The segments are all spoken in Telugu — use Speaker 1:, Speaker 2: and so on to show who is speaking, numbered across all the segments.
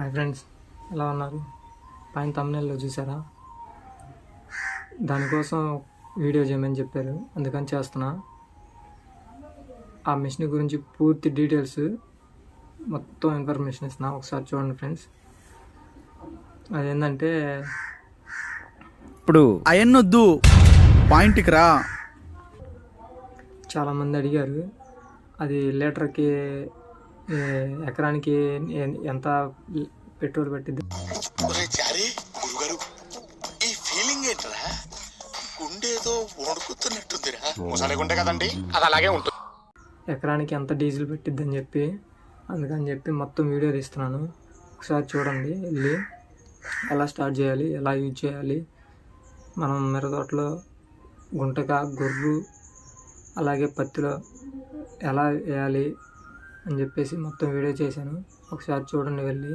Speaker 1: హాయ్ ఫ్రెండ్స్ ఎలా ఉన్నారు? పైన తమిళలో చూసారా? దానికోసం వీడియో చేయమని చెప్పారు. అందుకని చేస్తున్నా. ఆ మిషన్ గురించి పూర్తి డీటెయిల్స్ మొత్తం ఇన్ఫర్మేషన్ ఇస్తున్నా. ఒకసారి చూడండి ఫ్రెండ్స్ అదేంటంటే
Speaker 2: ఇప్పుడు అయన్నొద్దు. పాయింట్కి రా.
Speaker 1: చాలామంది అడిగారు. అది లీటర్కి ఎకరానికి ఎంత పెట్రోల్ పెట్టింది
Speaker 3: ఒరే చారి గురుగారు ఈ ఫీలింగ్ ఏంట్రా? గుండేదో వణుకుతున్నట్టుందిరా. ముసలి గుండె కదండి. అది అలాగే ఉంటుంది.
Speaker 1: ఎకరానికి ఎంత డీజిల్ పెట్టిద్ది అని చెప్పి అందుకని చెప్పి మొత్తం వీడియో తీస్తున్నాను. ఒకసారి చూడండి వెళ్ళి ఎలా స్టార్ట్ చేయాలి ఎలా యూజ్ చేయాలి. మనం మిరతోటలో గుంటక గొర్రు అలాగే పత్తిలో ఎలా వేయాలి అని చెప్పేసి మొత్తం వీడియో చేశాను. ఒకసారి చూడండి వెళ్ళి.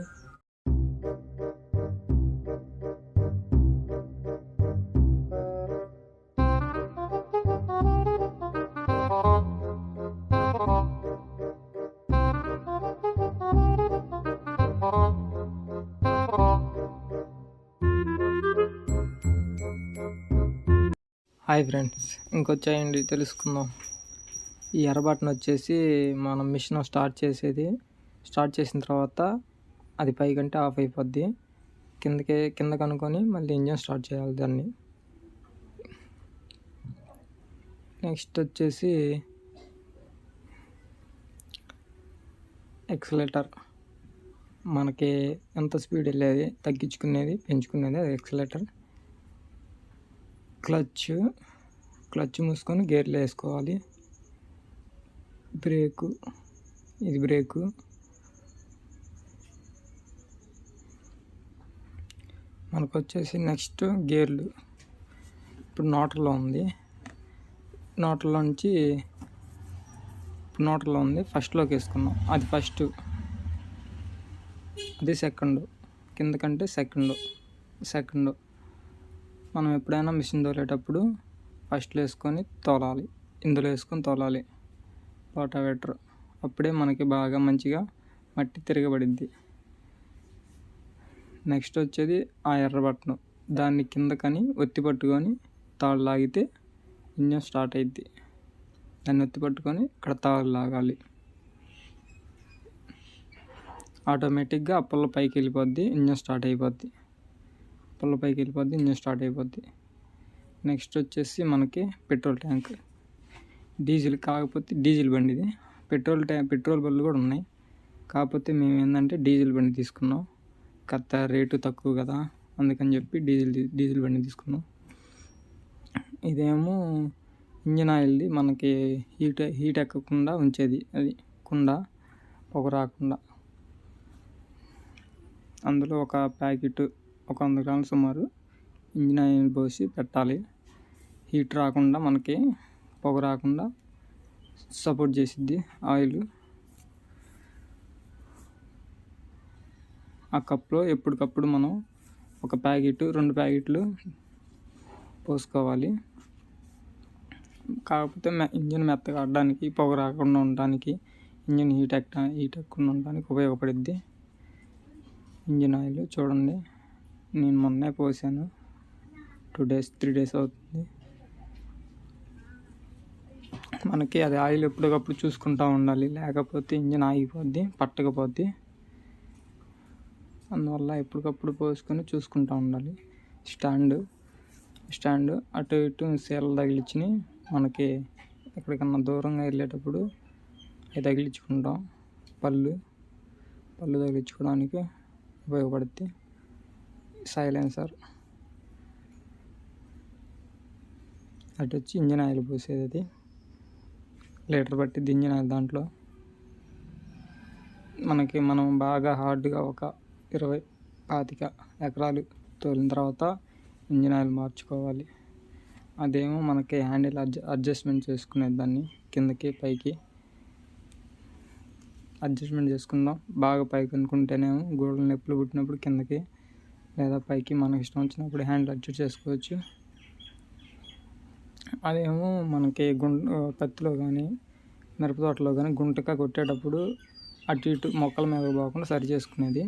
Speaker 1: హాయ్ ఫ్రెండ్స్ ఇంకొచ్చాయండి తెలుసుకుందాం. ఈ ఎర్ర బటన్ వచ్చేసి మనం మిషన్ స్టార్ట్ చేసేది. స్టార్ట్ చేసిన తర్వాత అది పైకంటే ఆఫ్ అయిపోద్ది. కిందకి కింద కనుక్కొని మళ్ళీ ఇంజన్ స్టార్ట్ చేయాలి దాన్ని. నెక్స్ట్ వచ్చేసి ఎక్సలేటర్. మనకి ఎంత స్పీడ్ వెళ్ళేది తగ్గించుకునేది పెంచుకునేది అది ఎక్సలేటర్. క్లచ్ క్లచ్ మూసుకొని గేర్లు వేసుకోవాలి. బ్రేకు. ఇది బ్రేకు. మనకు వచ్చేసి నెక్స్ట్ గేర్లు. ఇప్పుడు నోటర్లో ఉంది. నోటర్లో నుంచి ఇప్పుడు నోటర్లో ఉంది. ఫస్ట్లోకి వేసుకున్నాం అది ఫస్ట్. అది సెకండ్. కిందకంటే సెకండ్. సెకండ్. మనం ఎప్పుడైనా మిషన్ తోలేటప్పుడు ఫస్ట్లో వేసుకొని తోలాలి. ఇందులో వేసుకొని తోలాలి. రోటావేటర్ అప్పుడే మనకి బాగా మంచిగా మట్టి తిరగబడిద్ది. నెక్స్ట్ వచ్చేది ఆ ఎర్ర బట్టను దాన్ని కిందకని ఒత్తి పట్టుకొని తాళ్ళు లాగితే ఇంజన్ స్టార్ట్ అయింది దాన్ని ఒత్తి పట్టుకొని ఇక్కడ తాళ్ళు లాగాలి. ఆటోమేటిక్గా అప్పల్లో పైకి వెళ్ళిపోద్ది ఇంజన్ స్టార్ట్ అయిపోద్ది. అప్పల్లో పైకి వెళ్ళిపోద్ది ఇంజన్ స్టార్ట్ అయిపోద్ది. నెక్స్ట్ వచ్చేసి మనకి పెట్రోల్ ట్యాంక్. డీజిల్ కాకపోతే డీజిల్ బండి ఇది. పెట్రోల్ ట్యా పెట్రోల్ బండ్లు కూడా ఉన్నాయి. కాకపోతే మేము ఏంటంటే డీజిల్ బండి తీసుకున్నాం. కత్త రేటు తక్కువ కదా అందుకని చెప్పి డీజిల్ డీజిల్ బండి తీసుకున్నాం. ఇదేమో ఇంజిన్ ఆయిల్ది మనకి హీట్ హీట్ ఎక్కకుండా ఉంచేది అది కుండ పొగ రాకుండా. అందులో ఒక ప్యాకెట్ ఒక వంద గ్రాములు సుమారు ఇంజిన్ ఆయిల్ పోసి పెట్టాలి. హీట్ రాకుండా మనకి పొగ రాకుండా సపోర్ట్ చేసిద్ది ఆయిల్. ఆ కప్లో ఎప్పటికప్పుడు మనం ఒక ప్యాకెట్ రెండు ప్యాకెట్లు పోసుకోవాలి. కాకపోతే ఇంజిన్ మెత్తగా ఆడడానికి పొగ రాకుండా ఉండడానికి ఇంజిన్ హీట్ ఎక్క హీట్ ఎక్కకుండా ఉండడానికి ఉపయోగపడుద్ది ఇంజిన్ ఆయిల్. చూడండి నేను మొన్నే పోసాను. టూ డేస్ త్రీ డేస్ అవుతుంది. మనకి అది ఆయిల్ ఎప్పటికప్పుడు చూసుకుంటూ ఉండాలి. లేకపోతే ఇంజిన్ ఆగిపోద్ది పట్టకపోద్ది. అందువల్ల ఎప్పటికప్పుడు పోసుకొని చూసుకుంటూ ఉండాలి. స్టాండ్ స్టాండ్ అటు ఇటు సీలు తగిలించి మనకి ఎక్కడికన్నా దూరంగా వెళ్ళేటప్పుడు అవి తగిలించుకుంటాం. పళ్ళు పళ్ళు తగిలించుకోవడానికి ఉపయోగపడుద్ది. సైలెన్సర్. అటు వచ్చి ఇంజిన్ ఆయిల్ పోసేది అది. లీటర్ బట్టి దించిన ఆయిల్ దాంట్లో. మనకి మనం బాగా హార్డ్గా ఒక ఇరవై పాతిక ఎకరాలు తోలిన తర్వాత ఇంజిన్ ఆయిల్ మార్చుకోవాలి. అదేమో మనకి హ్యాండిల్ అడ్జ అడ్జస్ట్మెంట్ చేసుకునే దాన్ని కిందకి పైకి అడ్జస్ట్మెంట్ చేసుకుందాం. బాగా పైకి అనుకుంటేనేమో గోడలు నొప్పులు పుట్టినప్పుడు కిందకి లేదా పైకి మనకి ఇష్టం వచ్చినప్పుడు హ్యాండిల్ అడ్జస్ట్ చేసుకోవచ్చు. అదేమో మనకి గుంట పత్తిలో కానీ మిరప తోటలో కానీ గుంటగా కొట్టేటప్పుడు అటు ఇటు మొక్కల మీద పోకుండా సరి చేసుకునేది.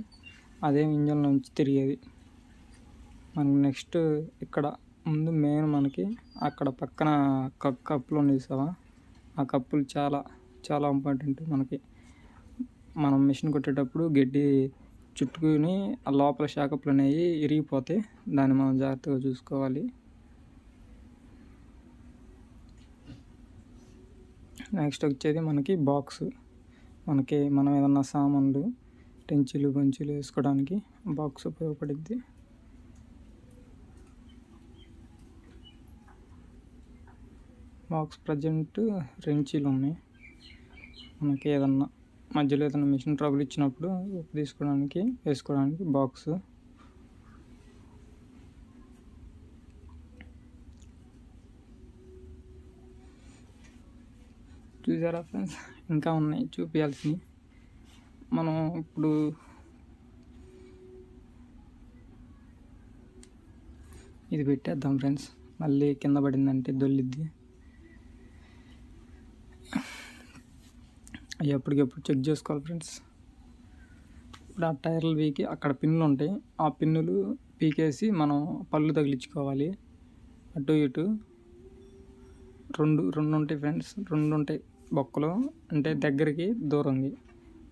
Speaker 1: అదేం ఇంజన్ నుంచి తిరిగేది. మనకి నెక్స్ట్ ఇక్కడ ముందు మెయిన్ మనకి అక్కడ పక్కన కప్పులు ఉన్నాయి చూసావా ఆ కప్పులు చాలా చాలా ఇంపార్టెంట్ మనకి. మనం మిషన్ కొట్టేటప్పుడు గడ్డి చుట్టుకుని ఆ లోపల షాకప్లు అనేవి ఇరిగిపోతాయి దాన్ని మనం జాగ్రత్తగా చూసుకోవాలి. నెక్స్ట్ వచ్చేది మనకి బాక్స్. మనకి మనం ఏదన్నా సామాన్లు టెంచులు బంచులు వేసుకోవడానికి బాక్స్ ఉపయోగపడుద్ది. బాక్స్ ప్రజెంట్ రెంచీలు ఉన్నాయి మనకి ఏదన్నా మధ్యలో ఏదైనా మిషన్ ట్రబుల్ ఇచ్చినప్పుడు తీసుకోవడానికి వేసుకోవడానికి బాక్స్. చూసారా ఫ్రెండ్స్? ఇంకా ఉన్నాయి చూపించాల్సినవి మనం ఇప్పుడు ఇది పెట్టేద్దాం ఫ్రెండ్స్. మళ్ళీ కింద పడిందంటే దొల్లిద్ది. అవి ఎప్పటికెప్పుడు చెక్ చేసుకోవాలి ఫ్రెండ్స్. ఇప్పుడు ఆ టైర్లు వీకి అక్కడ పిన్నులు ఉంటాయి. ఆ పిన్నులు పీకేసి మనం పళ్ళు తగిలించుకోవాలి. అటు ఇటు. రెండు రెండు ఉంటాయి ఫ్రెండ్స్. రెండు ఉంటాయి. బొక్కలు అంటే దగ్గరికి దూరంది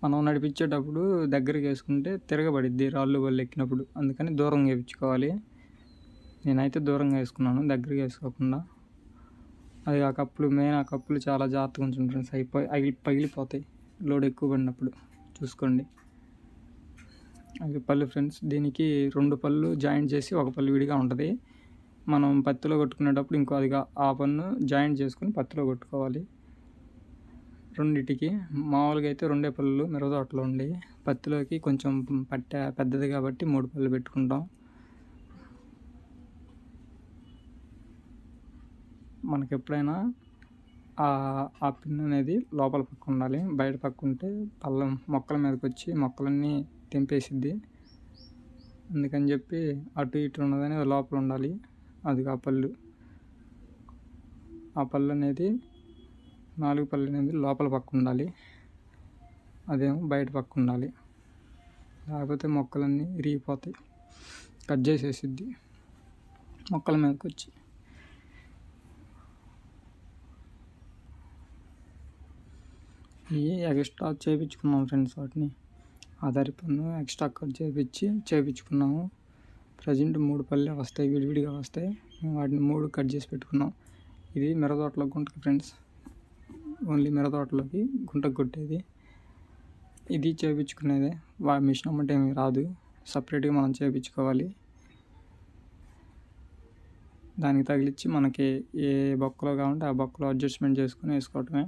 Speaker 1: మనం నడిపించేటప్పుడు దగ్గరికి వేసుకుంటే తిరగబడిద్ది రాళ్ళు వాళ్ళు ఎక్కినప్పుడు. అందుకని దూరంగా వేయించుకోవాలి. నేనైతే దూరంగా వేసుకున్నాను దగ్గరికి వేసుకోకుండా. అది ఆ కప్పులు మెయిన్ ఆ కప్పులు చాలా జాగ్రత్తగా ఉంచండి ఫ్రెండ్స్. అయిపోయి అగిలి పగిలిపోతాయి. లోడ్ ఎక్కువ పడినప్పుడు చూసుకోండి. అవి పళ్ళు ఫ్రెండ్స్ దీనికి రెండు పళ్ళు జాయింట్ చేసి ఒక పళ్ళు విడిగా ఉంటుంది. మనం పత్తిలో కొట్టుకునేటప్పుడు ఇంకో అదిగా ఆ పన్ను జాయింట్ చేసుకుని పత్తిలో కొట్టుకోవాలి. రెండిటికి. మామూలుగా అయితే రెండే పళ్ళు మిరపతోటలో ఉండి పత్తిలోకి కొంచెం పట్టే పెద్దది కాబట్టి మూడు పళ్ళు పెట్టుకుంటాం. మనకి ఎప్పుడైనా ఆ పిన్ అనేది లోపల పక్క ఉండాలి. బయట పక్క ఉంటే పళ్ళం మొక్కల మీదకి వచ్చి మొక్కలన్నీ తెంపేసిద్ది. అందుకని చెప్పి అటు ఇటు ఉన్నదని లోపల ఉండాలి. అది ఆ పళ్ళు. ఆ పళ్ళు అనేది నాలుగు పళ్ళు అనేది లోపల పక్క ఉండాలి. అదేమో బయట పక్క ఉండాలి. లేకపోతే మొక్కలన్నీ ఇరిగిపోతాయి కట్ చేసేసిద్ది. మొక్కల మీదకి వచ్చి ఇవి ఎక్స్ట్రా చేయించుకున్నాం ఫ్రెండ్స్ వాటిని. ఆధారి పన్ను ఎక్స్ట్రా కట్ చేయించి చేయించుకున్నాము ప్రజెంట్ మూడు పల్లె వస్తాయి విడివిడిగా వస్తాయి. మేము వాటిని మూడు కట్ చేసి పెట్టుకున్నాం. ఇది మిరదోటలో గుంటకి ఫ్రెండ్స్. ఓన్లీ మిరదోటలోకి గుంటకు కొట్టేది. ఇది చేయించుకునేదే వా మిషన్ అమ్మంటే ఏమి రాదు. సపరేట్గా మనం చేయించుకోవాలి దానికి తగిలిచ్చి మనకి ఏ బొక్కలో కావాలంటే ఆ బొక్కలో అడ్జస్ట్మెంట్ చేసుకుని వేసుకోవటమే.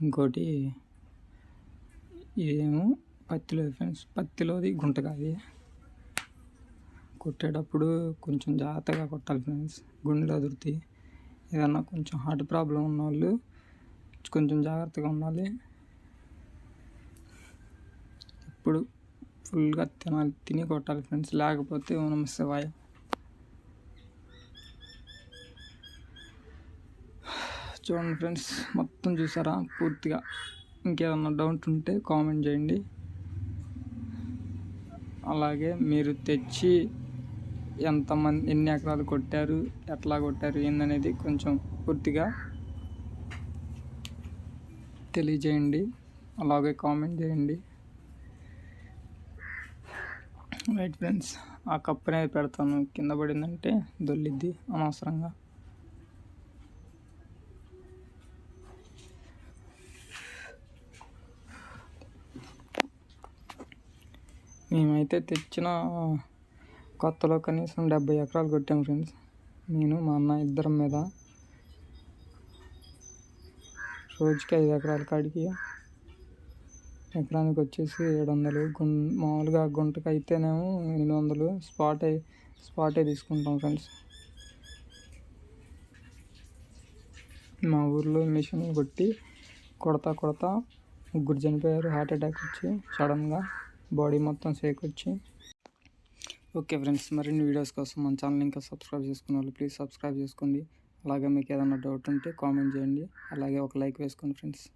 Speaker 1: ఇంకోటి ఇదేమో పత్తిలో ఫ్రెండ్స్ పత్తిలోది గుంటకాది కొట్టేటప్పుడు కొంచెం జాగ్రత్తగా కొట్టాలి ఫ్రెండ్స్ గుండెలు అదురుతాయి. ఏదన్నా కొంచెం హార్ట్ ప్రాబ్లం ఉన్న వాళ్ళు కొంచెం జాగ్రత్తగా ఉండాలి. ఇప్పుడు ఫుల్గా తినాలి తిని కొట్టాలి ఫ్రెండ్స్ లేకపోతే మనం శివాయ చూడండి ఫ్రెండ్స్ మొత్తం చూసారా? పూర్తిగా ఇంకేదన్నా డౌట్ ఉంటే కామెంట్ చేయండి. అలాగే మీరు తెచ్చి ఎంతమంది ఎన్ని ఎకరాలు కొట్టారు ఎట్లా కొట్టారు ఏందనేది కొంచెం పూర్తిగా తెలియజేయండి. అలాగే కామెంట్ చేయండి. రైట్ ఫ్రెండ్స్ ఆ కప్పు అనేది పెడతాను. కింద పడిందంటే దొల్లిద్ది అనవసరంగా. మేమైతే తెచ్చిన కొత్తలో కనీసం డెబ్బై ఎకరాలు కొట్టాం ఫ్రెండ్స్. నేను మా అన్న ఇద్దరం మీద రోజుకి ఐదు ఎకరాల కాడికి ఎకరానికి వచ్చేసి ఏడు వందలు. గుం మామూలుగా గుంటకి అయితేనేమో ఎనిమిది వందలు. స్పాటే స్పాటే తీసుకుంటాం ఫ్రెండ్స్. మా ఊర్లో మిషన్ కొట్టి కొడతా కొడతా ముగ్గురు చనిపోయారు. హార్ట్ అటాక్ వచ్చి సడన్గా బాడీ మొత్తం సేకొచ్చి వచ్చి ఓకే ఫ్రెండ్స్ మరిన్ని వీడియోస్ కోసం మన ఛానల్ ఇంకా సబ్స్క్రైబ్ చేసుకున్న వాళ్ళు ప్లీజ్ సబ్స్క్రైబ్ చేసుకోండి. అలాగే మీకు ఏదైనా డౌట్ ఉంటే కామెంట్ చేయండి. అలాగే ఒక లైక్ వేసుకోండి ఫ్రెండ్స్.